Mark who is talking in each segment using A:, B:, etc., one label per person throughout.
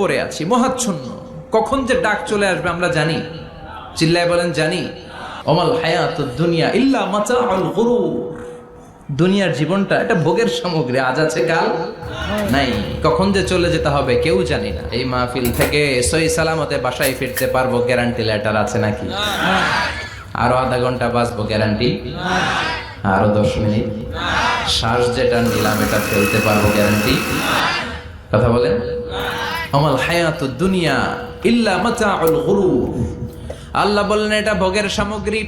A: পড়ে আছি, মহাচ্ছন্ন। কখন যে ডাক চলে আসবে আমরা জানি। চিল্লায় বলেন, জানি। অমাল হায়াত দুনিয়া ইল্লা মাতাউল গুরুর। দুনিয়ার জীবনটা এটা ভোগের সামগ্রী, আজ আছে, কাল নাই। কখন যে চলে যেতে হবে কেউ জানি না। এই মাহফিল থেকে সই সালামতে বাসায় ফিরতে পারব গ্যারান্টি লেটার আছে নাকি? আরও আধা ঘণ্টা বাঁচবো গ্যারান্টি আরও দশ মিনিট? শ্বাস যেটা নিলাম, এটা ফেলতে পারব গ্যারান্টি কথা বলেন? আমাল হায়াত দুনিয়া ইল্লা মাতাউল আল্লাহ বললেন, এটা ভোগের সামগ্রী।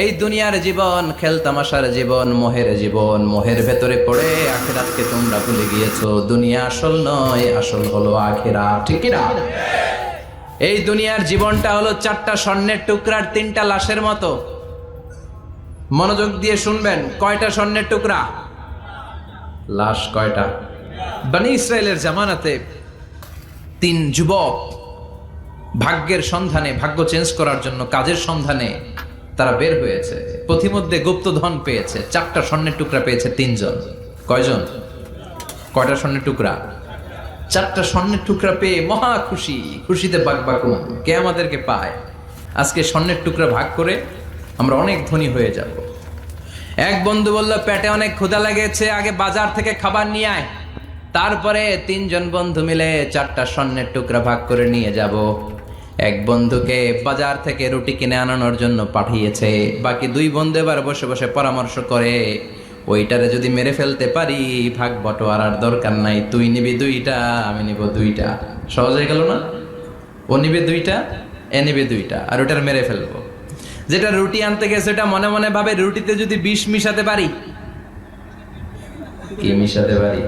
A: এই দুনিয়ার জীবন খেলতামাশার জীবন, মোহের জীবন, মোহের ভেতরে পড়ে আখেরাতকে তোমরা ভুলে গিয়েছো। দুনিয়া আসল নয়, আসল হলো আখেরা ঠিক না এই দুনিয়ার জীবনটা হলো চারটা স্বর্ণের টুকরার তিনটা লাশের মতো। মনোযোগ দিয়ে শুনবেন, কয়টা স্বর্ণের টুকরা? লাশ কয়টা? বানি ইসরায়েলের জামানাতে তিন যুবক ভাগ্যের সন্ধানে, ভাগ্য চেঞ্জ করার জন্য কাজের সন্ধানে তারা বের হয়েছে। পথিমধ্যে গুপ্তধন পেয়েছে, চারটা স্বর্ণের টুকরা পেয়েছে তিনজন। কয়জন? কয়টা স্বর্ণের টুকরা? চারটা স্বর্ণের টুকরা পেয়ে মহা খুশি, খুশিতে বাক বাকুম কে আমাদেরকে পায়? আজকে স্বর্ণের টুকরা ভাগ করে আমরা অনেক ধনী হয়ে যাব। এক বন্ধু বলল পেটে অনেক ক্ষুধা লেগেছে, আগে বাজার থেকে খাবার নিয়ে আয়। তারপরে তিনজন বন্ধু মিলে চারটা স্বর্ণের টুকরা ভাগ করে নিয়ে যাব। এক বন্ধুকে বাজার থেকে রুটি কিনে আনানোর জন্য পাঠিয়েছে। বাকি দুই বন্ধু এবার বসে বসে পরামর্শ করে, ওইটারে যদি মেরে ফেলতে পারি, ভাগ বটোয়ারার দরকার নাই, তুই নিবি দুইটা, আমি নিব দুইটা। সহজ হয়ে গেল না? ও নিবে দুইটা, এ নিবে দুইটা, আর ওটার মেরে ফেলব। যেটা রুটি আনতে গেছে ওটা মনে মনে ভাবে রুটিতে যদি বিষ মিশাতে পারি? কি মিশাতে পারি?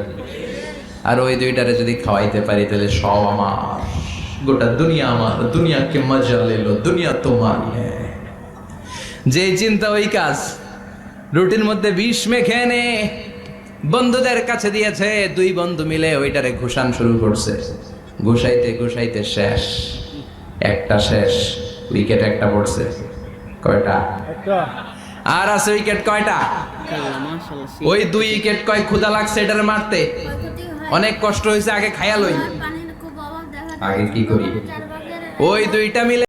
A: আর ওই দুইটারে যদি খাওয়াইতে পারি তাহলে সব আমার গোটা দুনিয়া আমার দুনিয়াকে মজা লেলো দুনিয়া তোমার। যে চিন্তা ওই কাজ রুটির মধ্যে বিষ মেখে নে বন্ধুদের কাছে দিয়েছে দুই বন্ধু মিলে ওইটারে ঘুষান শুরু করছে। ঘুষাইতে ঘুষাইতে শেষ একটা শেষ উইকেট একটা পড়ছে। কয়টা? আর আছে উইকেট কয়টা? ওই দুই উইকেট কয় ক্ষুদা লাগছে এটারে মারতে? অনেক কষ্ট হয়েছে আগে খায়া লই। আগে কি করি? ওই দুইটা মিলে